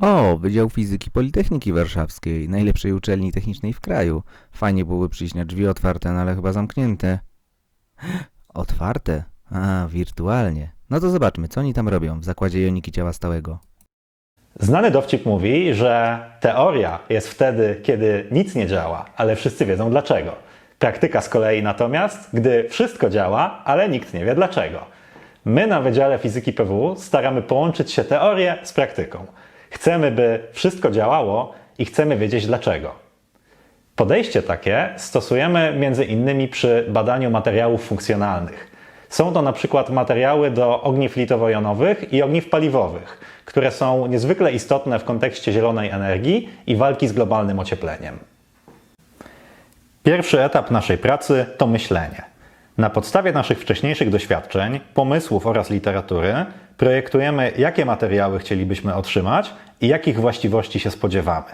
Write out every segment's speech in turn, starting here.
O, Wydział Fizyki Politechniki Warszawskiej, najlepszej uczelni technicznej w kraju. Fajnie byłoby przyjść na drzwi otwarte, no ale chyba zamknięte. Otwarte? A, wirtualnie. No to zobaczmy, co oni tam robią w zakładzie joniki ciała stałego. Znany dowcip mówi, że teoria jest wtedy, kiedy nic nie działa, ale wszyscy wiedzą dlaczego. Praktyka z kolei natomiast, gdy wszystko działa, ale nikt nie wie dlaczego. My na Wydziale Fizyki PW staramy połączyć się teorię z praktyką. Chcemy, by wszystko działało i chcemy wiedzieć dlaczego. Podejście takie stosujemy między innymi przy badaniu materiałów funkcjonalnych. Są to na przykład materiały do ogniw litowo-jonowych i ogniw paliwowych, które są niezwykle istotne w kontekście zielonej energii i walki z globalnym ociepleniem. Pierwszy etap naszej pracy to myślenie. Na podstawie naszych wcześniejszych doświadczeń, pomysłów oraz literatury projektujemy, jakie materiały chcielibyśmy otrzymać i jakich właściwości się spodziewamy.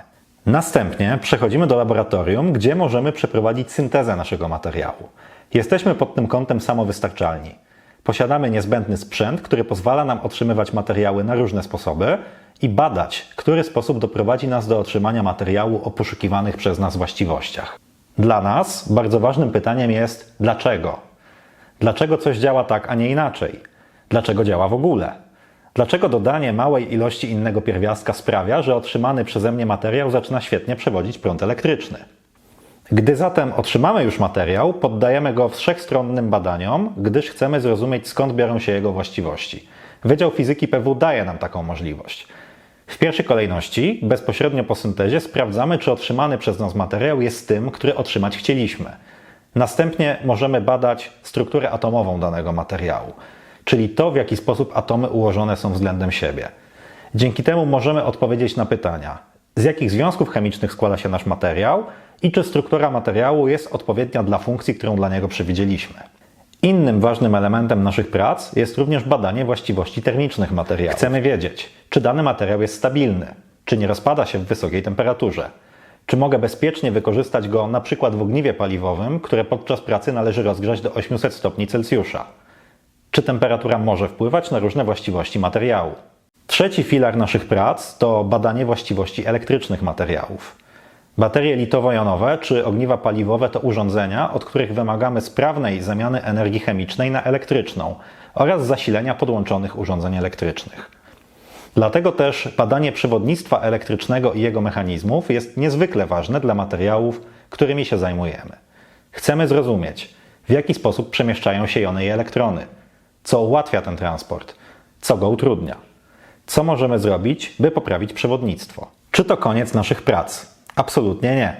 Następnie przechodzimy do laboratorium, gdzie możemy przeprowadzić syntezę naszego materiału. Jesteśmy pod tym kątem samowystarczalni. Posiadamy niezbędny sprzęt, który pozwala nam otrzymywać materiały na różne sposoby i badać, który sposób doprowadzi nas do otrzymania materiału o poszukiwanych przez nas właściwościach. Dla nas bardzo ważnym pytaniem jest dlaczego? Dlaczego coś działa tak, a nie inaczej? Dlaczego działa w ogóle? Dlaczego dodanie małej ilości innego pierwiastka sprawia, że otrzymany przeze mnie materiał zaczyna świetnie przewodzić prąd elektryczny? Gdy zatem otrzymamy już materiał, poddajemy go wszechstronnym badaniom, gdyż chcemy zrozumieć skąd biorą się jego właściwości. Wydział Fizyki PW daje nam taką możliwość. W pierwszej kolejności, bezpośrednio po syntezie, sprawdzamy, czy otrzymany przez nas materiał jest tym, który otrzymać chcieliśmy. Następnie możemy badać strukturę atomową danego materiału, czyli to, w jaki sposób atomy ułożone są względem siebie. Dzięki temu możemy odpowiedzieć na pytania, z jakich związków chemicznych składa się nasz materiał i czy struktura materiału jest odpowiednia dla funkcji, którą dla niego przewidzieliśmy. Innym ważnym elementem naszych prac jest również badanie właściwości termicznych materiałów. Chcemy wiedzieć, czy dany materiał jest stabilny, czy nie rozpada się w wysokiej temperaturze, czy mogę bezpiecznie wykorzystać go na przykład w ogniwie paliwowym, które podczas pracy należy rozgrzać do 800 stopni Celsjusza. Czy temperatura może wpływać na różne właściwości materiału? Trzeci filar naszych prac to badanie właściwości elektrycznych materiałów. Baterie litowo-jonowe czy ogniwa paliwowe to urządzenia, od których wymagamy sprawnej zamiany energii chemicznej na elektryczną oraz zasilenia podłączonych urządzeń elektrycznych. Dlatego też badanie przewodnictwa elektrycznego i jego mechanizmów jest niezwykle ważne dla materiałów, którymi się zajmujemy. Chcemy zrozumieć, w jaki sposób przemieszczają się jony i elektrony, co ułatwia ten transport, co go utrudnia. Co możemy zrobić, by poprawić przewodnictwo? Czy to koniec naszych prac? Absolutnie nie.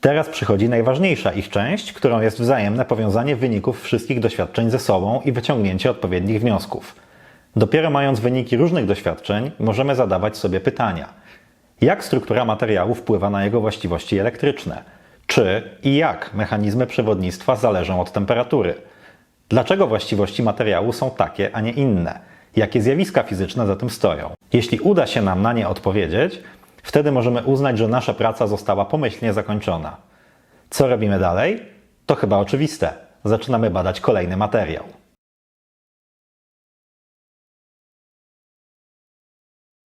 Teraz przychodzi najważniejsza ich część, którą jest wzajemne powiązanie wyników wszystkich doświadczeń ze sobą i wyciągnięcie odpowiednich wniosków. Dopiero mając wyniki różnych doświadczeń, możemy zadawać sobie pytania: jak struktura materiału wpływa na jego właściwości elektryczne? Czy i jak mechanizmy przewodnictwa zależą od temperatury? Dlaczego właściwości materiału są takie, a nie inne? Jakie zjawiska fizyczne za tym stoją? Jeśli uda się nam na nie odpowiedzieć, wtedy możemy uznać, że nasza praca została pomyślnie zakończona. Co robimy dalej? To chyba oczywiste. Zaczynamy badać kolejny materiał.